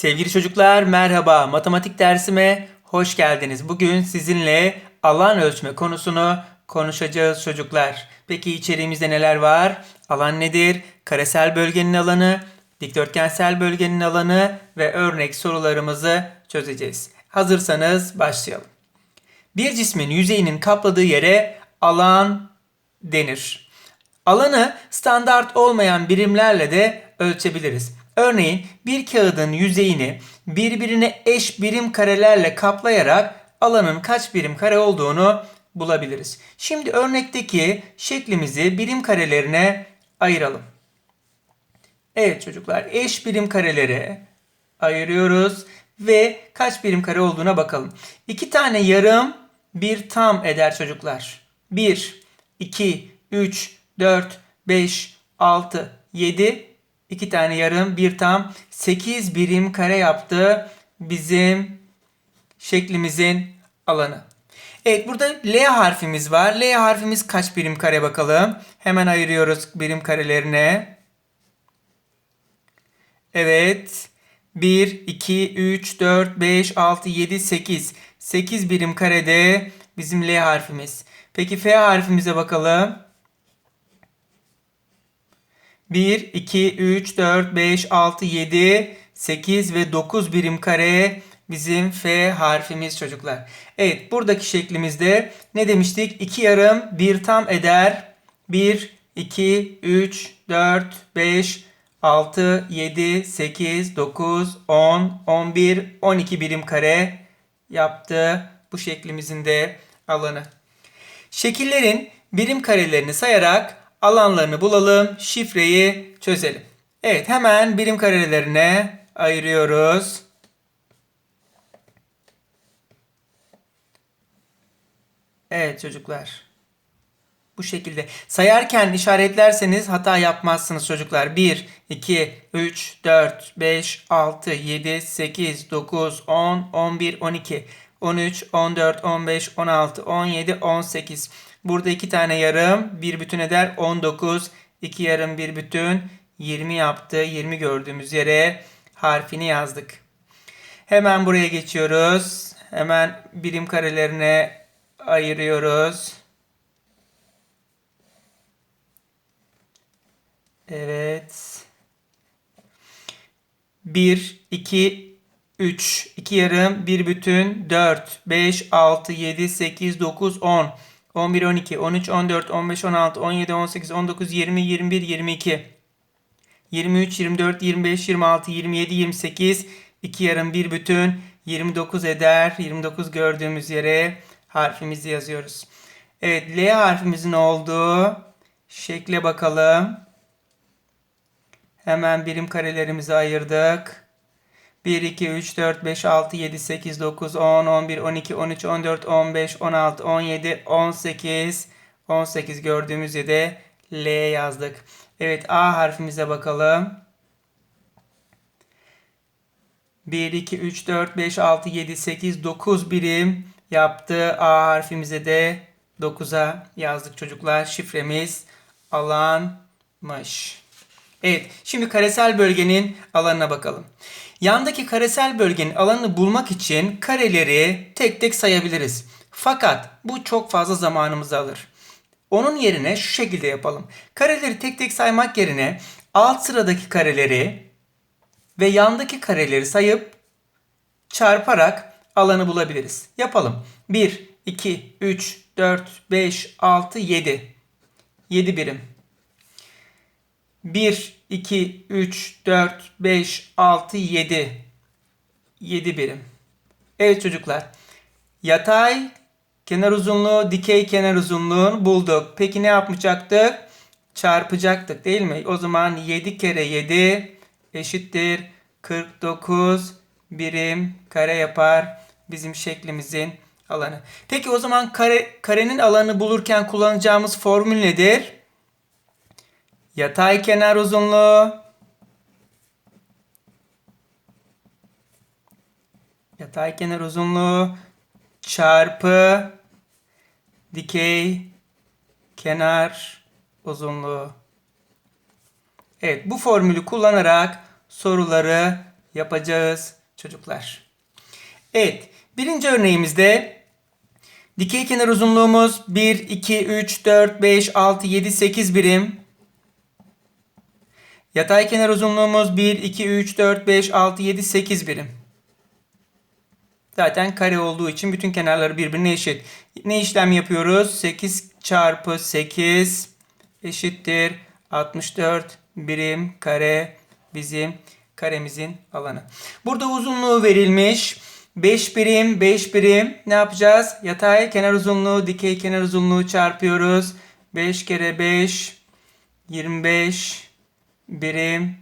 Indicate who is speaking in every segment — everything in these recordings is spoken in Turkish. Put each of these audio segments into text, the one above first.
Speaker 1: Sevgili çocuklar merhaba. Matematik dersime hoş geldiniz. Bugün sizinle alan ölçme konusunu konuşacağız çocuklar. Peki içeriğimizde neler var? Alan nedir? Karesel bölgenin alanı, dikdörtgensel bölgenin alanı ve örnek sorularımızı çözeceğiz. Hazırsanız başlayalım. Bir cismin yüzeyinin kapladığı yere alan denir. Alanı standart olmayan birimlerle de ölçebiliriz. Örneğin bir kağıdın yüzeyini birbirine eş birim karelerle kaplayarak alanın kaç birim kare olduğunu bulabiliriz. Şimdi örnekteki şeklimizi birim karelerine ayıralım. Evet çocuklar eş birim karelere ayırıyoruz ve kaç birim kare olduğuna bakalım. İki tane yarım bir tam eder çocuklar. 1, 2, 3, 4, 5, 6, 7, 2 tane yarım bir tam 8 birim kare yaptı bizim şeklimizin alanı. Evet burada L harfimiz var. L harfimiz kaç birim kare bakalım. Hemen ayırıyoruz birim karelerine. Evet. 1, 2, 3, 4, 5, 6, 7, 8. 8 birim karede bizim L harfimiz. Peki F harfimize bakalım. 1, 2, 3, 4, 5, 6, 7, 8 ve 9 birim kare bizim F harfimiz çocuklar. Evet buradaki şeklimizde ne demiştik? 2 yarım 1 tam eder. 1, 2, 3, 4, 5, 6, 7, 8, 9, 10, 11, 12 birim kare yaptı bu şeklimizin de alanı. Şekillerin birim karelerini sayarak alanlarını bulalım. Şifreyi çözelim. Evet hemen birim karelerine ayırıyoruz. Evet çocuklar. Bu şekilde. Sayarken işaretlerseniz hata yapmazsınız çocuklar. 1, 2, 3, 4, 5, 6, 7, 8, 9, 10, 11, 12, 13, 14, 15, 16, 17, 18, 18. Burada 2 tane yarım 1 bütün eder 19. 2 yarım 1 bütün 20 yaptı. 20 gördüğümüz yere harfini yazdık. Hemen buraya geçiyoruz. Hemen birim karelerine ayırıyoruz. Evet. 1, 2, 3, 2 yarım, 1 bütün, 4, 5, 6, 7, 8, 9, 10. 11, 12, 13, 14, 15, 16, 17, 18, 19, 20, 21, 22, 23, 24, 25, 26, 27, 28, 2 yarım bir bütün 29 eder. 29 gördüğümüz yere harfimizi yazıyoruz. Evet L harfimizin olduğu şekle bakalım. Hemen birim karelerimizi ayırdık. 1, 2, 3, 4, 5, 6, 7, 8, 9, 10, 11, 12, 13, 14, 15, 16, 17, 18, 18 gördüğümüz yerde L yazdık. Evet A harfimize bakalım. 1, 2, 3, 4, 5, 6, 7, 8, 9 birim yaptı. A harfimize de 9'a yazdık çocuklar. Şifremiz alanmış. Evet, şimdi karesel bölgenin alanına bakalım. Yandaki karesel bölgenin alanını bulmak için kareleri tek tek sayabiliriz. Fakat bu çok fazla zamanımızı alır. Onun yerine şu şekilde yapalım. Kareleri tek tek saymak yerine alt sıradaki kareleri ve yandaki kareleri sayıp çarparak alanı bulabiliriz. Yapalım. 1, 2, 3, 4, 5, 6, 7. 7 birim. 1, 2, 3, 4, 5, 6, 7. 7 birim. Evet çocuklar. Yatay kenar uzunluğu, dikey kenar uzunluğunu bulduk. Peki ne yapmayacaktık? Çarpacaktık değil mi? O zaman 7 kere 7 eşittir 49 birim kare yapar bizim şeklimizin alanı. Peki o zaman kare, karenin alanı bulurken kullanacağımız formül nedir? Yatay kenar uzunluğu. Yatay kenar uzunluğu çarpı dikey kenar uzunluğu. Evet bu formülü kullanarak soruları yapacağız çocuklar. Evet birinci örneğimizde dikey kenar uzunluğumuz 1, 2, 3, 4, 5, 6, 7, 8 birim. Yatay kenar uzunluğumuz 1, 2, 3, 4, 5, 6, 7, 8 birim. Zaten kare olduğu için bütün kenarları birbirine eşit. Ne işlem yapıyoruz? 8 çarpı 8 eşittir 64 birim kare bizim karemizin alanı. Burada uzunluğu verilmiş. 5 birim 5 birim ne yapacağız? Yatay kenar uzunluğu dikey kenar uzunluğu çarpıyoruz. 5 kere 5 25 birim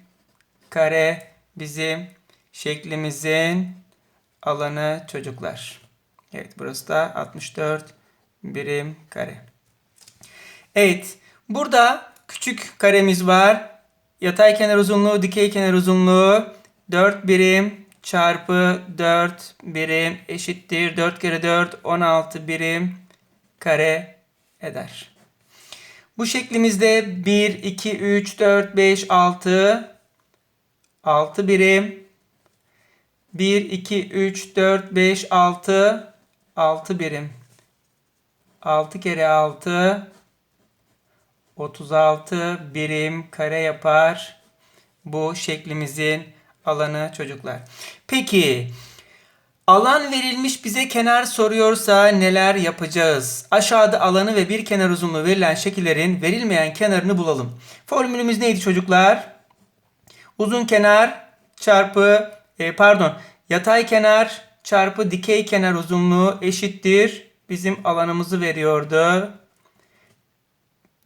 Speaker 1: kare bizim şeklimizin alanı çocuklar. Evet burası da 64 birim kare. Evet burada küçük karemiz var. Yatay kenar uzunluğu, dikey kenar uzunluğu 4 birim çarpı 4 birim eşittir. 4 kere 4 16 birim kare eder. Bu şeklimizde 1, 2, 3, 4, 5, 6, 6 birim. 1, 2, 3, 4, 5, 6, 6 birim. 6 kere 6, 36 birim kare yapar. Bu şeklimizin alanı çocuklar. Peki Alan verilmiş bize kenar soruyorsa neler yapacağız? Aşağıda alanı ve bir kenar uzunluğu verilen şekillerin verilmeyen kenarını bulalım. Formülümüz neydi çocuklar? Uzun kenar çarpı e, pardon yatay kenar çarpı dikey kenar uzunluğu eşittir. Bizim alanımızı veriyordu.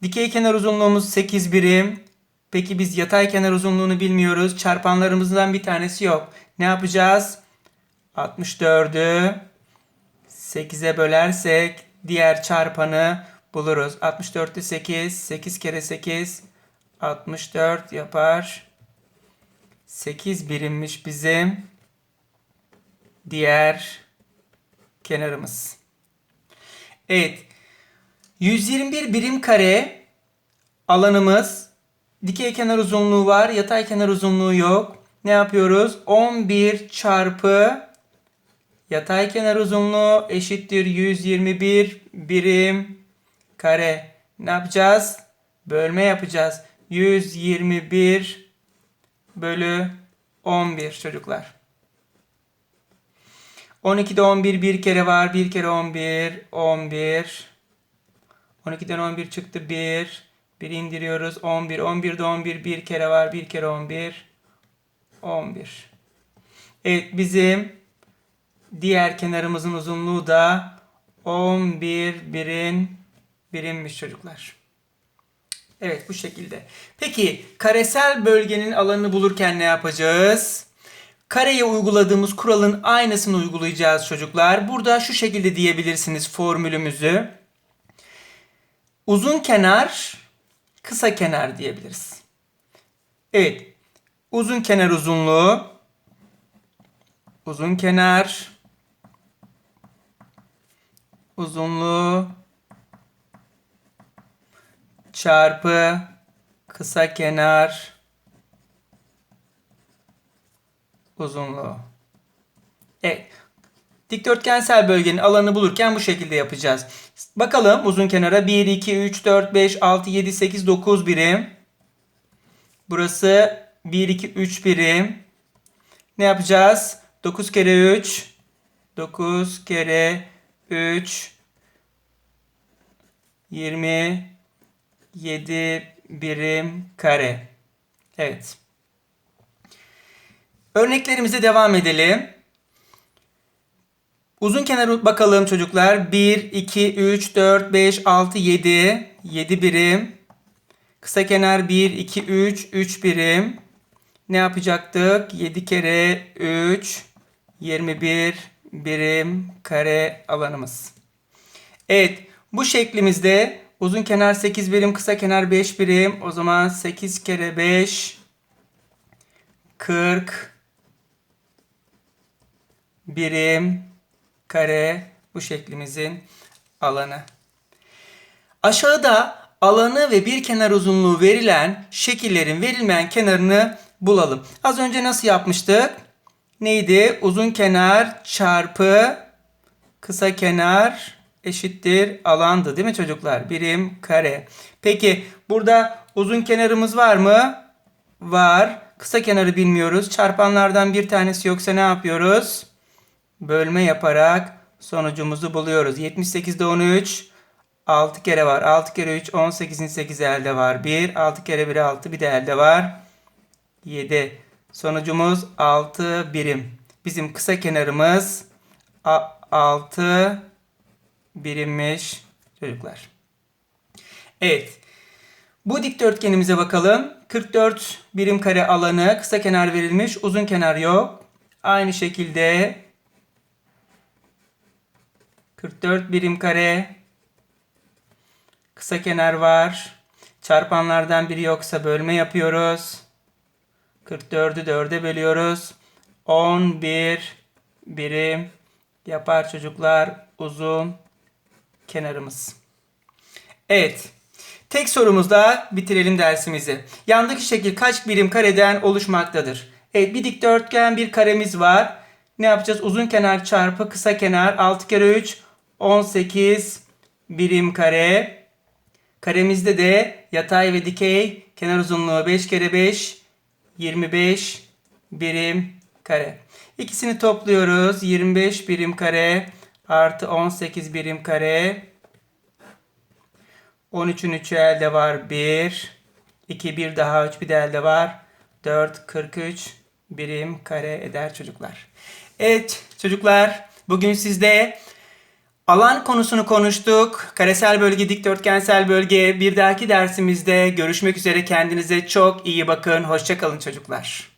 Speaker 1: Dikey kenar uzunluğumuz 8 birim. Peki biz yatay kenar uzunluğunu bilmiyoruz. Çarpanlarımızdan bir tanesi yok. Ne yapacağız? 64'ü 8'e bölersek diğer çarpanı buluruz. 64'ü 8, 8 kere 8, 64 yapar. 8 birimmiş bizim diğer kenarımız. Evet. 121 birim kare alanımız. Dikey kenar uzunluğu var. Yatay kenar uzunluğu yok. Ne yapıyoruz? 11 çarpı Yatay kenar uzunluğu eşittir 121 birim kare. Ne yapacağız? Bölme yapacağız. 121 bölü 11 çocuklar. 12'de 11 bir kere var. Bir kere 11. 11. 12'den 11 çıktı 1. 1 indiriyoruz. 11. 11'de 11 bir kere var. Bir kere 11. 11. Evet bizim Diğer kenarımızın uzunluğu da 11 birin birimmiş çocuklar. Evet bu şekilde. Peki karesel bölgenin alanını bulurken ne yapacağız? Kareye uyguladığımız kuralın aynısını uygulayacağız çocuklar. Burada şu şekilde diyebilirsiniz formülümüzü. Uzun kenar, kısa kenar diyebiliriz. Evet. Uzun kenar uzunluğu, uzun kenar, uzunluğu çarpı kısa kenar uzunluğu. Evet. Dikdörtgensel bölgenin alanı bulurken bu şekilde yapacağız. Bakalım uzun kenara 1, 2, 3, 4, 5, 6, 7, 8, 9 birim. Burası 1, 2, 3 birim. Ne yapacağız? 9 kere 3. 9 kere 3 27 birim kare. Evet. Örneklerimize devam edelim. Uzun kenar bakalım çocuklar. 1, 2, 3, 4, 5, 6, 7. 7 birim. Kısa kenar 1, 2, 3, 3 birim. Ne yapacaktık? 7 kere 3, 21 birim kare alanımız. Evet bu şeklimizde uzun kenar 8 birim kısa kenar 5 birim. O zaman 8 kere 5 40 birim kare bu şeklimizin alanı. Aşağıda alanı ve bir kenar uzunluğu verilen şekillerin verilmeyen kenarını bulalım. Az önce nasıl yapmıştık? neydi? Uzun kenar çarpı kısa kenar eşittir alandı değil mi çocuklar? Birim kare. Peki burada uzun kenarımız var mı? Var. Kısa kenarı bilmiyoruz. Çarpanlardan bir tanesi yoksa ne yapıyoruz? Bölme yaparak sonucumuzu buluyoruz. 78'de 13 6 kere var. 6 kere 3 18'in 8 elde var. 1 6 kere 1 6 bir de elde var. 7. Sonucumuz 6 birim. Bizim kısa kenarımız 6 birimmiş çocuklar. Evet. Bu dikdörtgenimize bakalım. 44 birim kare alanı kısa kenar verilmiş. Uzun kenar yok. Aynı şekilde 44 birim kare kısa kenar var. Çarpanlardan biri yoksa bölme yapıyoruz. 44'ü 4'e bölüyoruz. 11 birim yapar çocuklar uzun kenarımız. Evet. Tek sorumuzda bitirelim dersimizi. Yandaki şekil kaç birim kareden oluşmaktadır? Evet bir dikdörtgen bir karemiz var. Ne yapacağız? Uzun kenar çarpı kısa kenar 6 kere 3 18 birim kare. Karemizde de yatay ve dikey kenar uzunluğu 5 kere 5 25 birim kare. İkisini topluyoruz. 25 birim kare artı 18 birim kare. 13'ün 3'ü elde var. 1. 2 bir daha 3 bir de elde var. 4 43 birim kare eder çocuklar. Evet çocuklar bugün sizde Alan konusunu konuştuk. Karesel bölge, dikdörtgensel bölge. Bir dahaki dersimizde görüşmek üzere. Kendinize çok iyi bakın. Hoşçakalın çocuklar.